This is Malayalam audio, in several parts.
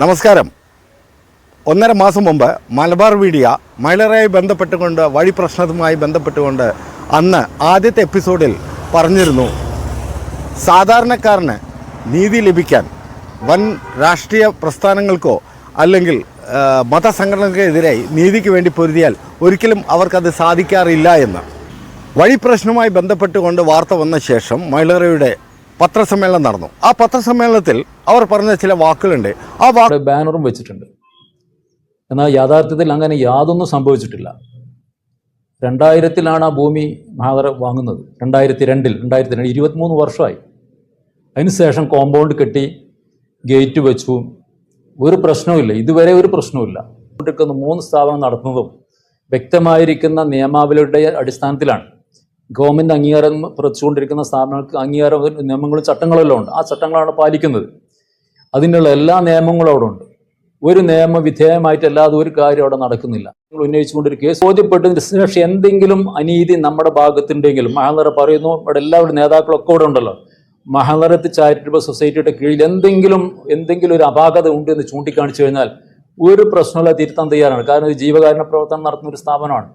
നമസ്കാരം. ഒന്നര മാസം മുമ്പ് മലബാർ മീഡിയ മഹിളരായി ബന്ധപ്പെട്ടുകൊണ്ട് വഴി പ്രശ്നവുമായി ബന്ധപ്പെട്ടുകൊണ്ട് അന്ന് ആദ്യത്തെ എപ്പിസോഡിൽ പറഞ്ഞിരുന്നു സാധാരണക്കാരന് നീതി ലഭിക്കാൻ വൻ രാഷ്ട്രീയ പ്രസ്ഥാനങ്ങൾക്കോ അല്ലെങ്കിൽ മതസംഘടനകൾക്കെതിരായി മതസംഘടനകൾക്കെതിരെ നീതിക്ക് വേണ്ടി പൊരുതിയാൽ ഒരിക്കലും അവർക്കത് സാധിക്കാറില്ല എന്ന്. വഴി പ്രശ്നവുമായി ബന്ധപ്പെട്ടുകൊണ്ട് വാർത്ത വന്ന ശേഷം മഹിളയുടെ പത്രസമ്മേളനം നടന്നു. ആ പത്രസമ്മേളനത്തിൽ അവർ പറഞ്ഞ ചില വാക്കുകളുണ്ട്. ആ വാക്ക് ബാനറും വെച്ചിട്ടുണ്ട്. എന്നാൽ യാഥാർത്ഥ്യത്തിൽ അങ്ങനെ യാതൊന്നും സംഭവിച്ചിട്ടില്ല. രണ്ടായിരത്തിലാണ് ആ ഭൂമി മഹാതര വാങ്ങുന്നത്. രണ്ടായിരത്തി രണ്ടിൽ രണ്ടായിരത്തി രണ്ട് ഇരുപത്തിമൂന്ന് വർഷമായി. അതിനുശേഷം കോമ്പൗണ്ട് കെട്ടി ഗേറ്റ് വെച്ചു. ഒരു പ്രശ്നവുമില്ല ഇതുവരെ ഒരു പ്രശ്നവുമില്ല മൂന്ന് സ്ഥാപനം നടത്തുന്നതും വ്യക്തമായിരിക്കുന്ന നിയമാവലിയുടെ അടിസ്ഥാനത്തിലാണ്. ഗവൺമെന്റ് അംഗീകാരം പ്രവർത്തിച്ചുകൊണ്ടിരിക്കുന്ന സ്ഥാപനങ്ങൾക്ക് അംഗീകാരം നിയമങ്ങളും ചട്ടങ്ങളെല്ലാം ഉണ്ട്. ആ ചട്ടങ്ങളാണ് പാലിക്കുന്നത്. അതിനുള്ള എല്ലാ നിയമങ്ങളും അവിടെ ഉണ്ട്. ഒരു നിയമ വിധേയമായിട്ടല്ലാതെ ഒരു കാര്യം അവിടെ നടക്കുന്നില്ല. നിങ്ങൾ ഉന്നയിച്ചുകൊണ്ടൊരു കേസ് ബോധ്യപ്പെട്ടതിന് ശേഷം എന്തെങ്കിലും അനീതി നമ്മുടെ ഭാഗത്തുണ്ടെങ്കിലും മഹാനറ പറയുന്നു ഇവിടെ എല്ലാവരും നേതാക്കളൊക്കെ ഇവിടെ ഉണ്ടല്ലോ. മഹാനറത്ത് ചാരിറ്റബിൾ സൊസൈറ്റിയുടെ കീഴിൽ എന്തെങ്കിലും എന്തെങ്കിലും ഒരു അപാകത ഉണ്ട് എന്ന് ചൂണ്ടിക്കാണിച്ചു കഴിഞ്ഞാൽ ഒരു പ്രശ്നമുള്ള തിരുത്താൻ തയ്യാറാണ്. കാരണം ഇത് ജീവകാരുണ്യ പ്രവർത്തനം നടത്തുന്ന ഒരു സ്ഥാപനമാണ്.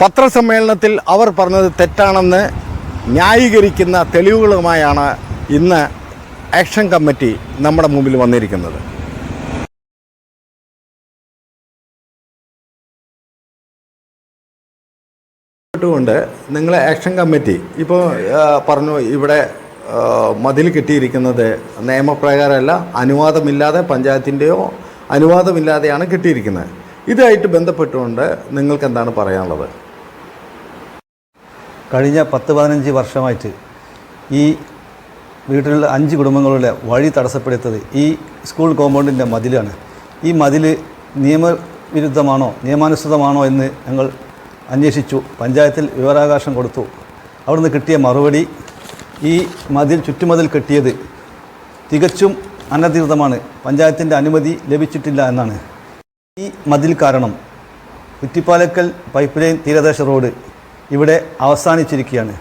പത്രസമ്മേളനത്തിൽ അവർ പറഞ്ഞത് തെറ്റാണെന്ന് ന്യായീകരിക്കുന്ന തെളിവുകളുമായാണ് ഇന്ന് ആക്ഷൻ കമ്മിറ്റി നമ്മുടെ മുമ്പിൽ വന്നിരിക്കുന്നത്. ൊണ്ട് നിങ്ങൾ ആക്ഷൻ കമ്മിറ്റി ഇപ്പോൾ പറഞ്ഞു ഇവിടെ മതിൽ കിട്ടിയിരിക്കുന്നത് നിയമപ്രകാരമല്ല അനുവാദമില്ലാതെ പഞ്ചായത്തിന്റെയോ അനുവാദമില്ലാതെയാണ് കിട്ടിയിരിക്കുന്നത്. ഇതായിട്ട് ബന്ധപ്പെട്ടുകൊണ്ട് നിങ്ങൾക്ക് എന്താണ് പറയാനുള്ളത്? കഴിഞ്ഞ പത്ത് പതിനഞ്ച് വർഷമായിട്ട് ഈ വീട്ടിലുള്ള അഞ്ച് കുടുംബങ്ങളുടെ വഴി തടസ്സപ്പെടുത്തത് ഈ സ്കൂൾ കോമ്പൗണ്ടിന്റെ മതിലാണ്. ഈ മതിൽ നിയമവിരുദ്ധമാണോ നിയമാനുസൃതമാണോ എന്ന് ഞങ്ങൾ അന്വേഷിച്ചു. പഞ്ചായത്തിൽ വിവരാവകാശം കൊടുത്തു. അവിടുന്ന് കിട്ടിയ മറുപടി ഈ മതിൽ ചുറ്റുമതിൽ കെട്ടിയത് തികച്ചും അനധികൃതമാണ്. പഞ്ചായത്തിന്റെ അനുമതി ലഭിച്ചിട്ടില്ല എന്നാണ്. ഈ മതിൽ കാരണം കുറ്റിപ്പാലക്കൽ പൈപ്പ് ലൈൻ തീരദേശ റോഡ് ഇവിടെ അവസാനിച്ചിരിക്കുകയാണ്.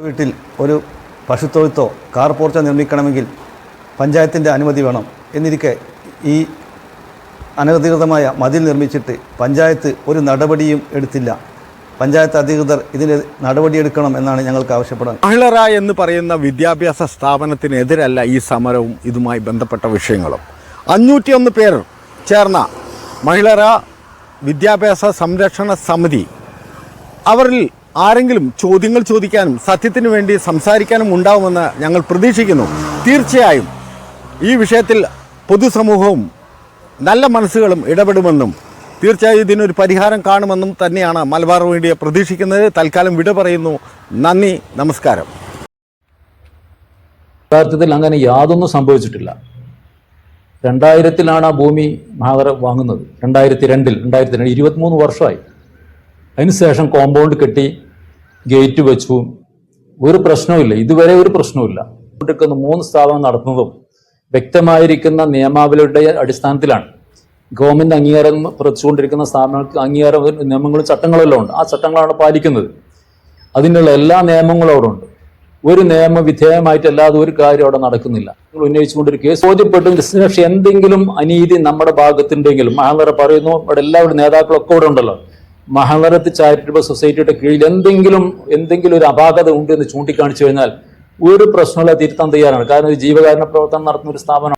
വീട്ടിൽ ഒരു പശുത്തൊഴുത്തോ കാർ പോർച്ചോ നിർമ്മിക്കണമെങ്കിൽ പഞ്ചായത്തിന്റെ അനുമതി വേണം എന്നിരിക്കെ ഈ അനധികൃതമായ മതിൽ നിർമ്മിച്ചിട്ട് പഞ്ചായത്ത് ഒരു നടപടിയും എടുത്തില്ല. പഞ്ചായത്ത് അധികൃതർ ഇതിന് നടപടിയെടുക്കണം എന്നാണ് ഞങ്ങൾക്ക് ആവശ്യപ്പെടുന്നത് മഹിളറ എന്ന് പറയുന്ന വിദ്യാഭ്യാസ സ്ഥാപനത്തിനെതിരല്ല ഈ സമരവും ഇതുമായി ബന്ധപ്പെട്ട വിഷയങ്ങളും. അഞ്ഞൂറ്റിയൊന്ന് പേർ ചേർന്ന മഹിളറ വിദ്യാഭ്യാസ സംരക്ഷണ സമിതി അവരിൽ ആരെങ്കിലും ചോദ്യങ്ങൾ ചോദിക്കാനും സത്യത്തിന് വേണ്ടി സംസാരിക്കാനും ഉണ്ടാവുമെന്ന് ഞങ്ങൾ പ്രതീക്ഷിക്കുന്നു. തീർച്ചയായും ഈ വിഷയത്തിൽ പൊതുസമൂഹവും നല്ല മനസ്സുകളും ഇടപെടുമെന്നും തീർച്ചയായും ഇതിനൊരു പരിഹാരം കാണുമെന്നും തന്നെയാണ് മലബാർ മീഡിയ പ്രതീക്ഷിക്കുന്നത്. തൽക്കാലം വിട പറയുന്നു. നന്ദി. നമസ്കാരം. യഥാർത്ഥത്തിൽ അങ്ങനെ യാതൊന്നും സംഭവിച്ചിട്ടില്ല. രണ്ടായിരത്തിലാണ് ആ ഭൂമി മഹാദർ വാങ്ങുന്നത്. രണ്ടായിരത്തി രണ്ടിൽ രണ്ടായിരത്തി രണ്ട് ഇരുപത്തിമൂന്ന് വർഷമായി. അതിനുശേഷം കോമ്പൗണ്ട് കെട്ടി ഗേറ്റ് വെച്ചു. ഒരു പ്രശ്നവുമില്ല. ഇതുവരെ ഒരു പ്രശ്നവുമില്ല. എടുക്കുന്ന മൂന്ന് സ്ഥാപനം നടത്തുന്നതും വ്യക്തമായിരിക്കുന്ന നിയമാവലിയുടെ അടിസ്ഥാനത്തിലാണ്. ഗവൺമെന്റ് അംഗീകാരം പ്രവർത്തിച്ചുകൊണ്ടിരിക്കുന്ന സ്ഥാപനങ്ങൾക്ക് അംഗീകാരം നിയമങ്ങളും ചട്ടങ്ങളെല്ലാം ഉണ്ട്. ആ ചട്ടങ്ങളാണ് പാലിക്കുന്നത്. അതിനുള്ള എല്ലാ നിയമങ്ങളും അവിടെ ഉണ്ട്. ഒരു നിയമ വിധേയമായിട്ടല്ലാതെ ഒരു കാര്യം അവിടെ നടക്കുന്നില്ല. നിങ്ങൾ ഉന്നയിച്ചുകൊണ്ടൊരു കേസ് ചോദ്യപ്പെട്ടു പക്ഷേ എന്തെങ്കിലും അനീതി നമ്മുടെ ഭാഗത്തുണ്ടെങ്കിലും മഹാന്തര പറയുന്നു ഇവിടെ എല്ലാവരും നേതാക്കളൊക്കെ ഇവിടെ ഉണ്ടല്ലോ. മഹാനറത്ത് ചാരിറ്റബിൾ സൊസൈറ്റിയുടെ കീഴിൽ എന്തെങ്കിലും എന്തെങ്കിലും ഒരു അപാകത ഉണ്ട് എന്ന് ചൂണ്ടിക്കാണിച്ചു കഴിഞ്ഞാൽ ഒരു പ്രശ്നമുള്ള തിരുത്താൻ തയ്യാറാണ്. കാരണം ഒരു ജീവകാരുണ്യ പ്രവർത്തനം നടത്തുന്ന ഒരു സ്ഥാപനം